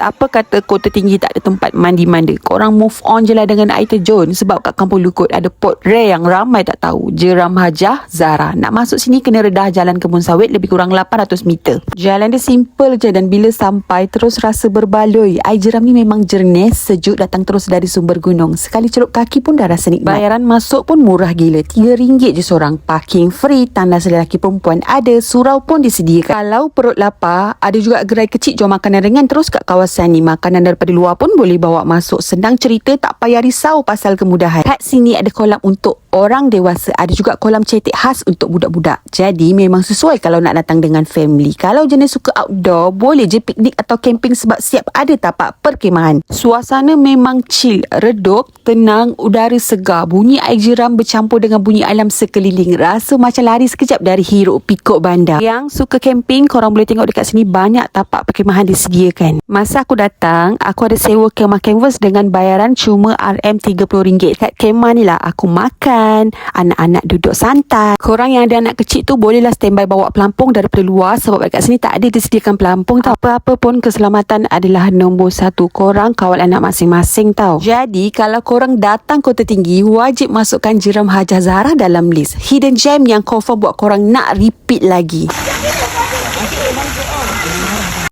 Apa kata kota tinggi tak ada tempat mandi-mandi? Korang move on je lah dengan air terjun. Sebab kat Kampung Lukut ada pot rare yang ramai tak tahu. Jeram Hajah Zara. Nak masuk sini kena redah jalan kebun sawit lebih kurang 800 meter. Jalan dia simple je dan bila sampai terus rasa berbaloi. Air jeram ni memang jernih, sejuk datang terus dari sumber gunung. Sekali celup kaki pun dah rasa nikmat. Bayaran masuk pun murah gila. RM3 je seorang. Parking free, tandas lelaki perempuan ada, surau pun disediakan. Kalau perut lapar, ada juga gerai kecil jual makanan ringan terus kat kawasan ni. Makanan daripada luar pun boleh bawa masuk. Senang cerita, tak payah risau pasal kemudahan. Kat sini ada kolam untuk orang dewasa. Ada juga kolam cetek khas untuk budak-budak. Jadi memang sesuai kalau nak datang dengan family. Kalau jenis suka outdoor, boleh je piknik atau camping sebab siap ada tapak perkemahan. Suasana memang chill, redup, tenang, udara segar. Bunyi air jeram bercampur dengan bunyi alam sekeliling. Rasa macam lari sekejap dari hiruk pikuk bandar. Yang suka camping, korang boleh tengok dekat sini banyak tapak perkemahan disediakan. Masa aku datang, aku ada sewa kemah canvas dengan bayaran cuma RM30. Kat kemah ni lah aku makan, anak-anak duduk santai. Korang yang ada anak kecil tu bolehlah standby bawa pelampung daripada luar sebab dekat sini tak ada disediakan pelampung tau. Apa-apa pun keselamatan adalah nombor satu. Korang kawal anak masing-masing tau. Jadi kalau korang datang kota tinggi, wajib masukkan jeram Hajah Zahra dalam list. Hidden gem yang confirm buat korang nak repeat lagi.